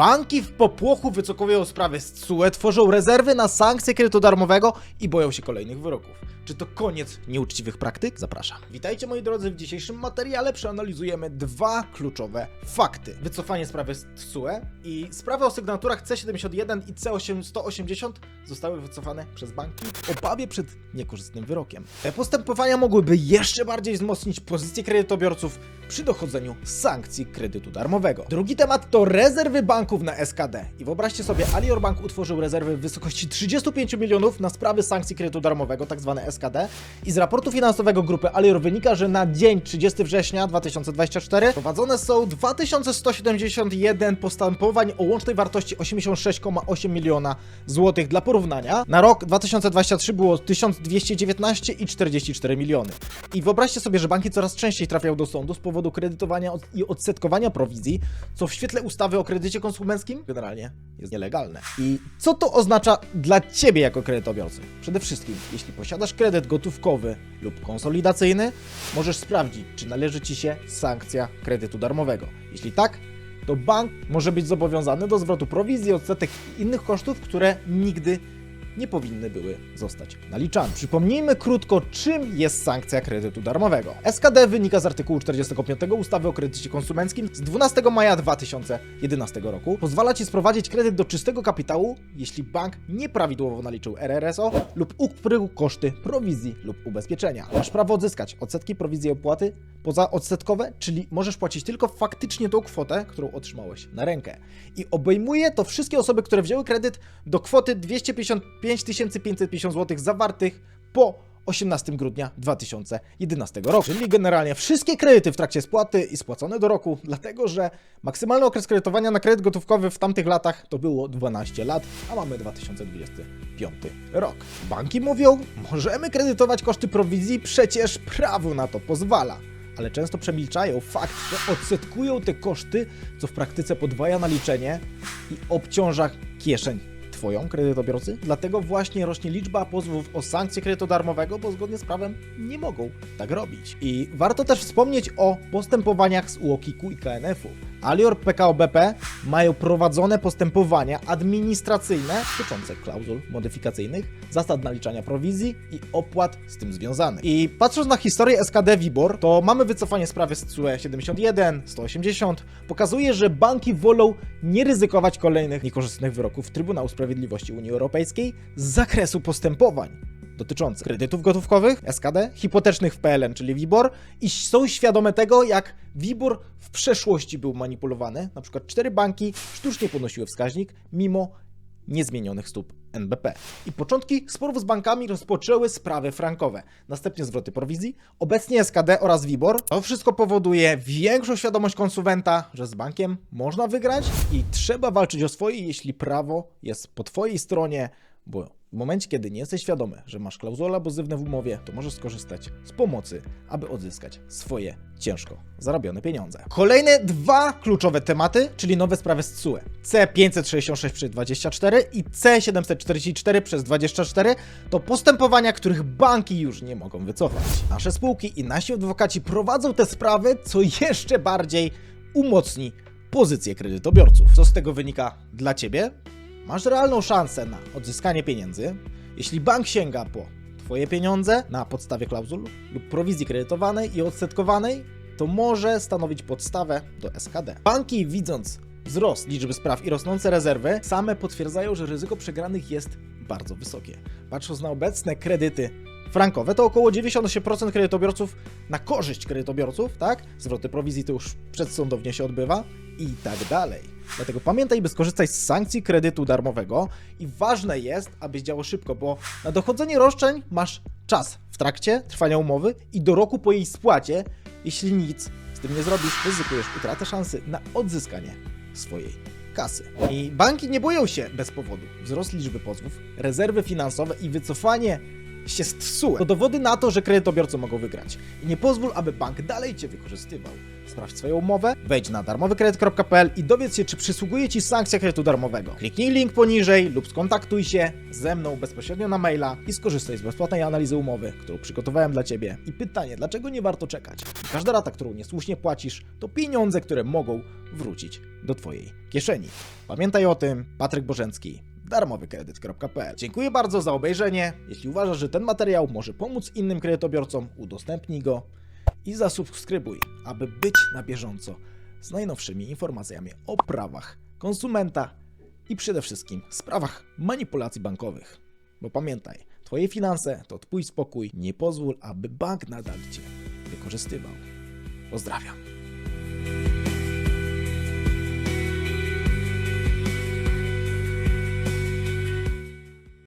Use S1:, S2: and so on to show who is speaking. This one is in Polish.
S1: Banki w popłochu wycofują sprawy z TSUE, tworzą rezerwy na sankcje kredytu darmowego i boją się kolejnych wyroków. Czy to koniec nieuczciwych praktyk? Zapraszam. Witajcie moi drodzy, w dzisiejszym materiale przeanalizujemy dwa kluczowe fakty. Wycofanie sprawy z TSUE i sprawy o sygnaturach C71 i C180 zostały wycofane przez banki w obawie przed niekorzystnym wyrokiem. Te postępowania mogłyby jeszcze bardziej wzmocnić pozycję kredytobiorców przy dochodzeniu sankcji kredytu darmowego. Drugi temat to rezerwy banków na SKD. I wyobraźcie sobie, Alior Bank utworzył rezerwy w wysokości 35 milionów na sprawy sankcji kredytu darmowego, tak zwane SKD. I z raportu finansowego grupy Alior wynika, że na dzień 30 września 2024 prowadzone są 2171 postępowań o łącznej wartości 86,8 miliona złotych. Dla porównania, na rok 2023 było 1219 i 44 miliony. I wyobraźcie sobie, że banki coraz częściej trafiają do sądu z powodu kredytowania i odsetkowania prowizji, co w świetle ustawy o kredycie konsumenckim generalnie jest nielegalne. I co to oznacza dla Ciebie jako kredytobiorcy? Przede wszystkim, jeśli posiadasz kredyt gotówkowy lub konsolidacyjny, możesz sprawdzić, czy należy Ci się sankcja kredytu darmowego. Jeśli tak, to bank może być zobowiązany do zwrotu prowizji, odsetek i innych kosztów, które nigdy nie powinny były zostać naliczane. Przypomnijmy krótko, czym jest sankcja kredytu darmowego. SKD wynika z artykułu 45 ustawy o kredycie konsumenckim z 12 maja 2011 roku. Pozwala Ci sprowadzić kredyt do czystego kapitału, jeśli bank nieprawidłowo naliczył RRSO lub ukrył koszty prowizji lub ubezpieczenia. Masz prawo odzyskać odsetki prowizji opłaty poza odsetkowe, czyli możesz płacić tylko faktycznie tą kwotę, którą otrzymałeś na rękę. I obejmuje to wszystkie osoby, które wzięły kredyt do kwoty 255 550 zł zawartych po 18 grudnia 2011 roku. Czyli generalnie wszystkie kredyty w trakcie spłaty i spłacone do roku, dlatego że maksymalny okres kredytowania na kredyt gotówkowy w tamtych latach to było 12 lat, a mamy 2025 rok. Banki mówią, możemy kredytować koszty prowizji, przecież prawo na to pozwala ale często przemilczają fakt, że odsetkują te koszty, co w praktyce podwaja naliczenie i obciąża kieszeń Twoją kredytobiorcy. Dlatego właśnie rośnie liczba pozwów o sankcje kredytu darmowego, bo zgodnie z prawem nie mogą tak robić. I warto też wspomnieć o postępowaniach z UOKiK-u i KNF-u. Alior PKO BP mają prowadzone postępowania administracyjne dotyczące klauzul modyfikacyjnych, zasad naliczania prowizji i opłat z tym związanych. I patrząc na historię SKD WIBOR, to mamy wycofanie sprawy z CUE 71, 180. Pokazuje, że banki wolą nie ryzykować kolejnych niekorzystnych wyroków Trybunału Sprawiedliwości Unii Europejskiej z zakresu postępowań dotyczących kredytów gotówkowych, SKD, hipotecznych w PLN, czyli WIBOR i są świadome tego, jak WIBOR w przeszłości był manipulowany. Na przykład cztery banki sztucznie podnosiły wskaźnik mimo niezmienionych stóp NBP. I początki sporów z bankami rozpoczęły sprawy frankowe, następnie zwroty prowizji, obecnie SKD oraz WIBOR. To wszystko powoduje większą świadomość konsumenta, że z bankiem można wygrać i trzeba walczyć o swoje, jeśli prawo jest po twojej stronie, bo w momencie, kiedy nie jesteś świadomy, że masz klauzule abuzywne w umowie, to możesz skorzystać z pomocy, aby odzyskać swoje ciężko zarobione pieniądze. Kolejne dwa kluczowe tematy, czyli nowe sprawy z CUE. C566 przez 24 i C744 przez 24 to postępowania, których banki już nie mogą wycofać. Nasze spółki i nasi adwokaci prowadzą te sprawy, co jeszcze bardziej umocni pozycję kredytobiorców. Co z tego wynika dla Ciebie? Masz realną szansę na odzyskanie pieniędzy, jeśli bank sięga po Twoje pieniądze na podstawie klauzul lub prowizji kredytowanej i odsetkowanej, to może stanowić podstawę do SKD. Banki, widząc wzrost liczby spraw i rosnące rezerwy, same potwierdzają, że ryzyko przegranych jest bardzo wysokie. Patrząc na obecne kredyty frankowe, to około 98% kredytobiorców na korzyść kredytobiorców, tak? Zwroty prowizji to już przedsądownie się odbywa i tak dalej. Dlatego pamiętaj, by skorzystać z sankcji kredytu darmowego i ważne jest, abyś działał szybko, bo na dochodzenie roszczeń masz czas w trakcie trwania umowy i do roku po jej spłacie. Jeśli nic z tym nie zrobisz, ryzykujesz utratę szansy na odzyskanie swojej kasy. I banki nie boją się bez powodu. Wzrost liczby pozwów, rezerwy finansowe i wycofanie się z TSUE to dowody na to, że kredytobiorcy mogą wygrać. I nie pozwól, aby bank dalej Cię wykorzystywał. sprawdź swoją umowę, wejdź na darmowykredyt.pl i dowiedz się, czy przysługuje Ci sankcja kredytu darmowego. Kliknij link poniżej lub skontaktuj się ze mną bezpośrednio na maila i skorzystaj z bezpłatnej analizy umowy, którą przygotowałem dla Ciebie. I pytanie, dlaczego nie warto czekać? Każda rata, którą niesłusznie płacisz, to pieniądze, które mogą wrócić do Twojej kieszeni. Pamiętaj o tym, Patryk Bożencki, darmowykredyt.pl. Dziękuję bardzo za obejrzenie. Jeśli uważasz, że ten materiał może pomóc innym kredytobiorcom, udostępnij go i zasubskrybuj, aby być na bieżąco z najnowszymi informacjami o prawach konsumenta i przede wszystkim sprawach manipulacji bankowych. Bo pamiętaj, Twoje finanse to Twój spokój. Nie pozwól, aby bank nadal Cię wykorzystywał. Pozdrawiam.